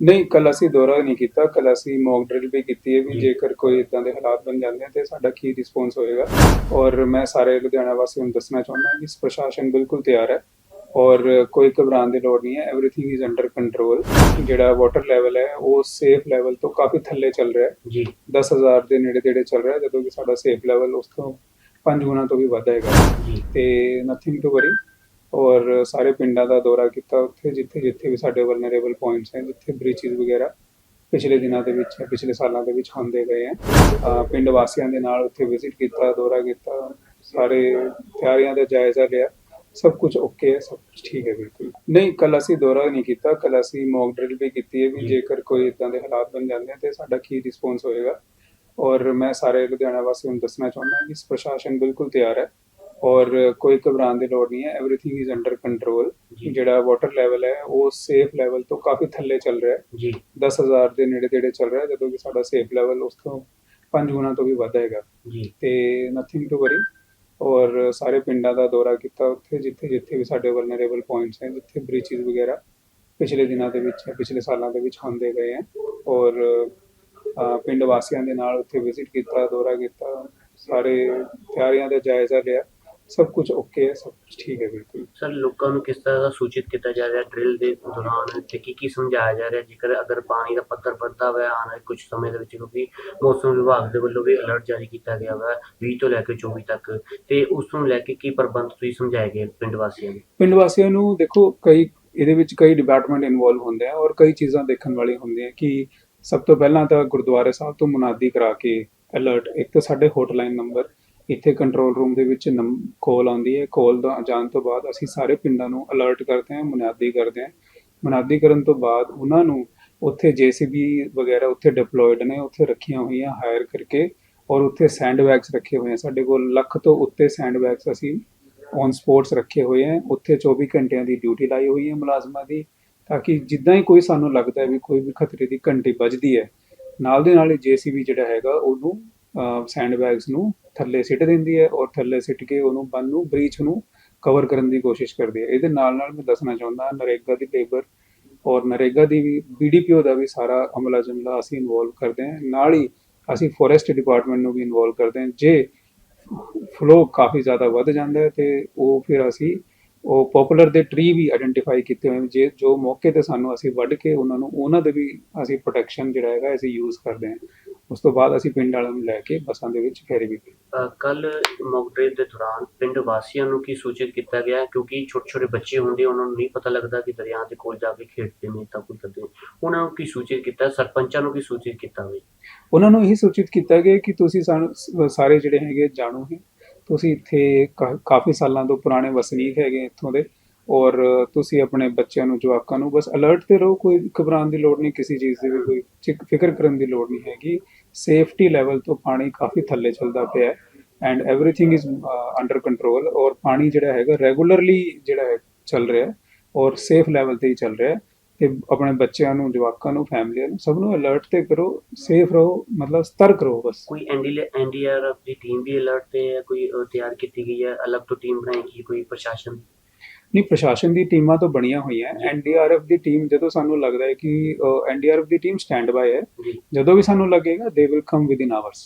ਨਹੀਂ ਕੱਲ ਅਸੀਂ ਦੌਰਾ ਨਹੀਂ ਕੀਤਾ ਕੱਲ ਅਸੀਂ ਮੌਕ ਡਰਿਲ ਵੀ ਕੀਤੀ ਹੈ ਵੀ ਜੇਕਰ ਕੋਈ ਇਦਾਂ ਦੇ ਹਾਲਾਤ ਬਣ ਜਾਂਦੇ ਆ ਤੇ ਸਾਡਾ ਕੀ ਰਿਸਪੌਂਸ ਹੋਏਗਾ ਔਰ ਮੈਂ ਸਾਰੇ ਲੁਧਿਆਣਾ ਵਾਸੀਆਂ ਨੂੰ ਦੱਸਣਾ ਚਾਹੁੰਦਾ ਹਾਂ ਕਿ ਪ੍ਰਸ਼ਾਸਨ ਬਿਲਕੁਲ ਤਿਆਰ ਹੈ ਔਰ ਕੋਈ ਘਬਰਾਉਣ ਦੀ ਲੋੜ ਨਹੀਂ ਹੈ एवरीथिंग ਇਜ਼ ਅੰਡਰ ਕੰਟਰੋਲ ਜਿਹੜਾ ਵਾਟਰ ਲੈਵਲ ਹੈ ਉਹ ਸੇਫ ਲੈਵਲ ਤੋਂ ਕਾਫੀ ਥੱਲੇ ਚੱਲ ਰਿਹਾ ਹੈ ਜੀ 10000 ਦੇ ਨੇੜੇ ਤੇੜੇ ਚੱਲ ਰਿਹਾ ਹੈ, ਜਦੋਂ ਕਿ ਸਾਡਾ ਸੇਫ ਲੈਵਲ ਉਸ ਤੋਂ 5 ਗੁਣਾ ਤੋਂ ਵੀ ਵੱਧ ਹੈਗਾ ਜੀ ਤੇ ਨਥਿੰਗ ਟੂ ਵਰੀ ਔਰ ਸਾਰੇ ਪਿੰਡਾਂ ਦਾ ਦੌਰਾ ਕੀਤਾ ਉੱਥੇ ਜਿੱਥੇ ਜਿੱਥੇ ਵੀ ਸਾਡੇ ਵਲਨਰੇਬਲ ਪੁਆਇੰਟਸ ਹੈ ਜਿੱਥੇ ਬ੍ਰੀਚਿਸ ਵਗੈਰਾ ਪਿਛਲੇ ਦਿਨਾਂ ਦੇ ਵਿੱਚ ਪਿਛਲੇ ਸਾਲਾਂ ਦੇ ਵਿੱਚ ਹੁੰਦੇ ਗਏ ਅਹ ਪਿੰਡ ਵਾਸੀਆਂ ਦੇ ਨਾਲ ਉੱਥੇ ਵਿਜ਼ਿਟ ਕੀਤਾ ਦੌਰਾ ਕੀਤਾ ਸਾਰੇ ਤਿਆਰੀਆਂ ਦਾ ਜਾਇਜ਼ਾ ਲਿਆ। ਸਭ ਕੁਝ ਓਕੇ ਹੈ ਸਭ ਕੁਝ ਠੀਕ ਹੈ ਬਿਲਕੁਲ। ਨਹੀਂ ਕੱਲ ਅਸੀਂ ਦੌਰਾ ਨਹੀਂ ਕੀਤਾ ਕੱਲ ਅਸੀਂ ਮੌਕ ਡਰਿਲ ਵੀ ਕੀਤੀ ਹੈ ਵੀ। ਜੇਕਰ ਕੋਈ ਇਦਾਂ ਦੇ ਹਾਲਾਤ ਬਣ ਜਾਂਦੇ ਆ ਤੇ ਸਾਡਾ ਕੀ ਰਿਸਪੌਂਸ ਹੋਏਗਾ। ਔਰ ਮੈਂ ਸਾਰੇ ਲੁਧਿਆਣਾ ਵਾਸੀਆਂ ਨੂੰ ਦੱਸਣਾ ਚਾਹੁੰਦਾ ਕਿ ਪ੍ਰਸ਼ਾਸਨ ਬਿਲਕੁਲ ਤਿਆਰ ਹੈ। ਔਰ ਕੋਈ ਘਬਰਾਉਣ ਦੀ ਲੋੜ ਨਹੀਂ ਹੈ एवरीथिंग ਇਜ਼ ਅੰਡਰ ਕੰਟਰੋਲ ਜੀ ਜਿਹੜਾ ਵਾਟਰ ਲੈਵਲ ਹੈ ਉਹ ਸੇਫ ਲੈਵਲ ਤੋਂ ਕਾਫੀ ਥੱਲੇ ਚੱਲ ਰਿਹਾ ਹੈ ਜੀ 10000 ਦੇ ਨੇੜੇ ਤੇੜੇ ਚੱਲ ਰਿਹਾ ਹੈ ਜਦੋਂ ਕਿ ਸਾਡਾ ਸੇਫ ਲੈਵਲ ਉਸ ਤੋਂ 5 ਗੁਣਾ ਤੋਂ ਵੀ ਵੱਧ ਹੈਗਾ ਜੀ ਤੇ ਨਥਿੰਗ ਟੂ ਵਰੀ ਔਰ ਸਾਰੇ ਪਿੰਡਾਂ ਦਾ ਦੌਰਾ ਕੀਤਾ ਉੱਥੇ ਜਿੱਥੇ ਜਿੱਥੇ ਵੀ ਸਾਡੇ ਵਲਨਰੇਬਲ ਪੁਆਇੰਟਸ ਹੈ ਜਿੱਥੇ ਬ੍ਰੀਚਿਸ ਵਗੈਰਾ ਪਿਛਲੇ ਦਿਨਾਂ ਦੇ ਵਿੱਚ ਪਿਛਲੇ ਸਾਲਾਂ ਦੇ ਵਿੱਚ ਹੁੰਦੇ ਗਏ ਹੈ ਔਰ ਅਹ, ਪਿੰਡ ਵਾਸੀਆਂ ਦੇ ਨਾਲ ਉੱਥੇ ਵਿਜ਼ਿਟ ਕੀਤਾ ਦੌਰਾ ਕੀਤਾ ਸਾਰੇ ਤਿਆਰੀਆਂ ਦਾ ਜਾਇਜ਼ਾ ਲਿਆ ਸਭ ਕੁਝ ਓਕੇ ਹੈ ਸਭ ਕੁਝ ਠੀਕ ਹੈ ਬਿਲਕੁਲ। ਸਰ ਲੋਕਾਂ ਨੂੰ ਕਿਸ ਤਰ੍ਹਾਂ ਦਾ ਸੂਚਿਤ ਕੀਤਾ ਜਾ ਰਿਹਾ ਡਰਿਲ ਦੇ ਦੌਰਾਨ ਤੇ ਕੀ ਕੀ ਸਮਝਾਇਆ ਜਾ ਰਿਹਾ? ਜੇਕਰ ਅਗਰ ਪਾਣੀ ਦਾ ਪੱਧਰ ਵੱਧਦਾ ਹੋਇਆ ਆਉਣ ਵਾਲੇ ਕੁਝ ਸਮੇਂ ਦੇ ਵਿੱਚ ਕਿਉਂਕਿ ਮੌਸਮ ਵਿਭਾਗ ਦੇ ਵੱਲੋਂ ਵੀ ਅਲਰਟ ਜਾਰੀ ਕੀਤਾ ਗਿਆ ਵਾ 20 ਤੋਂ ਲੈ ਕੇ 24 ਤੱਕ ਤੇ ਉਸ ਨੂੰ ਲੈ ਕੇ ਕੀ ਪ੍ਰਬੰਧ ਤੁਸੀਂ ਸਮਝਾਏ ਗਏ ਪਿੰਡ ਵਾਸੀਆਂ ਨੂੰ? ਪਿੰਡ ਵਾਸੀਆਂ ਨੂੰ ਦੇਖੋ ਕਈ ਇਹਦੇ ਵਿੱਚ ਕਈ ਡਿਪਾਰਟਮੈਂਟ ਇਨਵੋਲਵ ਹੁੰਦੇ ਆ ਔਰ ਕਈ ਚੀਜ਼ਾਂ ਦੇਖਣ ਵਾਲੀ ਹੁੰਦੀਆਂ ਕਿ ਸਭ ਤੋਂ ਪਹਿਲਾਂ ਤਾਂ ਗੁਰਦੁਆਰੇ ਸਾਹਿਬ ਤੋਂ ਮੁਨਾਦੀ ਕਰਾ ਕੇ ਅਲਰਟ ਇੱਕ ਤਾਂ ਸਾਡੇ ਹੌਟਲਾਈਨ ਨੰਬਰ ਇੱਥੇ ਕੰਟਰੋਲ ਰੂਮ ਦੇ ਵਿੱਚ ਕਾਲ ਆਉਂਦੀ ਹੈ। ਕੋਲ ਦਾ ਜਾਣ ਤੋਂ ਬਾਅਦ ਅਸੀਂ ਸਾਰੇ ਪਿੰਡਾਂ ਨੂੰ ਅਲਰਟ ਕਰਦੇ ਹਾਂ, ਮੁਨਾਦੀ ਕਰਦੇ ਹਾਂ। ਮੁਨਾਦੀ ਕਰਨ ਤੋਂ ਬਾਅਦ ਉਹਨਾਂ ਨੂੰ ਉੱਥੇ ਜੀਸੀਬੀ ਵਗੈਰਾ ਉੱਥੇ ਡਿਪਲੋਇਡ ਨੇ, ਉੱਥੇ ਰੱਖੀਆਂ ਹੋਈਆਂ ਹਾਇਰ ਕਰਕੇ ਔਰ ਉੱਥੇ ਸੈਂਡ ਬੈਗਸ ਰੱਖੇ ਹੋਏ ਆ। ਸਾਡੇ ਕੋਲ ਲੱਖ ਤੋਂ ਉੱਤੇ ਸੈਂਡ ਬੈਗਸ ਅਸੀਂ ਔਨ ਸਪੋਰਟਸ ਰੱਖੇ ਹੋਏ ਹੈ ਉੱਥੇ 24 ਘੰਟਿਆਂ ਦੀ ਡਿਊਟੀ ਲਾਈ ਹੋਈ ਹੈ ਮੁਲਾਜ਼ਮਾਂ ਦੀ, ਤਾਂ ਕਿ ਜਿੱਦਾਂ ਹੀ ਕੋਈ ਸਾਨੂੰ ਲੱਗਦਾ ਹੈ ਵੀ ਕੋਈ ਵੀ ਖਤਰੇ ਦੀ ਘੰਟੀ ਵੱਜਦੀ ਹੈ, ਨਾਲ ਦੇ ਨਾਲ ਜੀਸੀਬੀ ਜਿਹੜਾ ਹੈਗਾ, ਉਹਨੂੰ ਸੈਂਡਬੈਗਸ ਨੂੰ ਥੱਲੇ ਸਿੱਟ ਦਿੰਦੀ ਹੈ ਔਰ ਥੱਲੇ ਸਿੱਟ ਕੇ ਉਹਨੂੰ ਬੰਨ ਨੂੰ ਬ੍ਰੀਚ ਨੂੰ ਕਵਰ ਕਰਨ ਦੀ ਕੋਸ਼ਿਸ਼ ਕਰਦੀ ਹੈ। ਇਹਦੇ ਨਾਲ ਨਾਲ ਮੈਂ ਦੱਸਣਾ ਚਾਹੁੰਦਾ, ਨਰੇਗਾ ਦੀ ਲੇਬਰ ਔਰ ਨਰੇਗਾ ਦੀ ਵੀ ਬੀਡੀਪੀਓ ਦਾ ਵੀ ਸਾਰਾ ਅਮਲਾ ਜਮਲਾ ਅਸੀਂ ਇਨਵੋਲਵ ਕਰਦੇ ਹਾਂ। ਨਾਲ ਹੀ ਅਸੀਂ ਫੋਰੈਸਟ ਡਿਪਾਰਟਮੈਂਟ ਨੂੰ ਵੀ ਇਨਵੋਲਵ ਕਰਦੇ ਹਾਂ। ਜੇ ਫਲੋ ਕਾਫੀ ਜ਼ਿਆਦਾ ਵੱਧ ਜਾਂਦਾ ਹੈ ਤੇ ਉਹ ਫਿਰ ਅਸੀਂ ਉਹ ਪਪੂਲਰ ਦੇ ਟਰੀ ਵੀ ਆਇਡੈਂਟੀਫਾਈ ਕੀਤੇ ਹੋਏ ਜੇ ਜੋ ਮੌਕੇ ਤੇ ਸਾਨੂੰ ਅਸੀਂ ਵੱਢ ਕੇ ਉਹਨਾਂ ਨੂੰ, ਉਹਨਾਂ ਦੇ ਵੀ ਅਸੀਂ ਪ੍ਰੋਟੈਕਸ਼ਨ ਜਿਹੜਾ ਹੈਗਾ ਅਸੀਂ ਯੂਜ਼ ਕਰਦੇ ਹਾਂ। ਉਸ ਤੋਂ ਬਾਅਦ ਅਸੀਂ ਪਿੰਡ ਵਾਲਿਆਂ ਨੂੰ ਲੈ ਕੇ ਬੱਸਾਂ ਦੇ ਵਿੱਚ ਫੇਰੀ ਵੀ ਕੱਲ ਮੌਕ ਡਰਿਲ ਦੇ ਦੌਰਾਨ ਪਿੰਡ ਵਾਸੀਆਂ ਨੂੰ ਕੀ ਸੂਚਿਤ ਕੀਤਾ ਗਿਆ? ਹੈ? ਕਿਉਂਕਿ ਛੋਟੇ ਛੋਟੇ ਬੱਚੇ ਹੁੰਦੇ ਉਹਨਾਂ ਨੂੰ ਨਹੀਂ ਪਤਾ ਲੱਗਦਾ ਕਿ ਦਰਿਆ ਦੇ ਕੋਲ ਜਾ ਕੇ ਖੇਡਦੇ ਨੇ ਤਾਂ ਕੁਝ ਕਰਦੇ। ਨੇ। ਉਹਨਾਂ ਨੂੰ ਕੀ ਸੂਚਿਤ ਕੀਤਾ? ਸਰਪੰਚਾਂ ਨੂੰ ਕੀ ਸੂਚਿਤ ਕੀਤਾ ਹੋਵੇ ਉਹਨਾਂ ਨੂੰ ਇਹ ਸੂਚਿਤ ਕੀਤਾ ਗਿਆ ਕਿ ਤੁਸੀਂ ਸਾਨੂੰ ਸ- ਸਾਰੇ ਜਿਹੜੇ ਹੈਗੇ ਜਾਣੂ ਹੈ ਤੁਸੀਂ ਇੱਥੇ ਕਾ- ਕਾਫੀ ਸਾਲਾਂ ਤੋਂ ਪੁਰਾਣੇ ਵਸਨੀਕ ਹੈਗੇ ਇੱਥੋਂ ਦੇ। ਔਰ ਤੁਸੀਂ ਆਪਣੇ ਬੱਚਿਆਂ ਨੂੰ ਜਵਾਕਾਂ ਨੂੰ ਬਸ ਅਲਰਟ ਤੇ ਰਹੋ ਕੋਈ ਘਬਰਾਉਣ ਦੀ ਲੋੜ ਨਹੀਂ ਕਿਸੇ ਚੀਜ਼ ਦੀ ਵੀ ਕੋਈ ਚਿਕ- ਫਿਕਰ ਕਰਨ ਦੀ ਲੋੜ ਨਹੀਂ ਹੈਗੀ ਸੇਫਟੀ ਲੈਵਲ ਤੋਂ ਪਾਣੀ ਕਾਫੀ ਥੱਲੇ ਚੱਲਦਾ ਪਿਆ ਹੈ and everything is under control ਔਰ ਪਾਣੀ ਜਿਹੜਾ ਹੈਗਾ ਰੈਗੂਲਰਲੀ ਜਿਹੜਾ ਹੈ ਚੱਲ ਰਿਹਾ ਹੈ ਔਰ ਸੇਫ ਲੈਵਲ ਤੇ ਹੀ ਚੱਲ ਰਿਹਾ ਹੈ ਤੇ ਆਪਣੇ ਬੱਚਿਆਂ ਨੂੰ ਜਵਾਕਾਂ ਨੂੰ ਫੈਮਲੀਆਂ ਨੂੰ ਸਭ ਨੂੰ ਅਲਰਟ ਤੇ ਕਰੋ ਸੇਫ ਰਹੋ ਮਤਲਬ ਸਤਰਕ ਰਹੋ ਬਸ ਕੋਈ ਐਨਡੀਆਰਐਫ ਦੀ ਟੀਮ ਵੀ ਅਲਰਟ ਤੇ ਹੈ ਕੋਈ ਅਹ, ਤਿਆਰ ਕੀਤੀ ਗਈ ਹੈ ਅਲੱਗ ਤੋਂ ਟੀਮ ਬਣਾਈ ਗਈ ਕੋਈ ਪ੍ਰਸ਼ਾਸਨ ਨਹੀਂ ਪ੍ਰਸ਼ਾਸਨ ਦੀ ਟੀਮਾਂ ਤਾਂ ਬਣੀਆਂ ਹੋਈਆਂ। ਜੀ। ਐਨਡੀਆਰਐਫ ਦੀ ਟੀਮ ਜਦੋਂ ਸਾਨੂੰ ਲੱਗਦਾ ਹੈ ਕਿ ਐਨਡੀਆਰਐਫ ਦੀ ਟੀਮ ਸਟੈਂਡ ਬਾਈ ਹੈ ਜਦੋਂ ਵੀ ਸਾਨੂੰ ਲੱਗੇਗਾ they will come within hours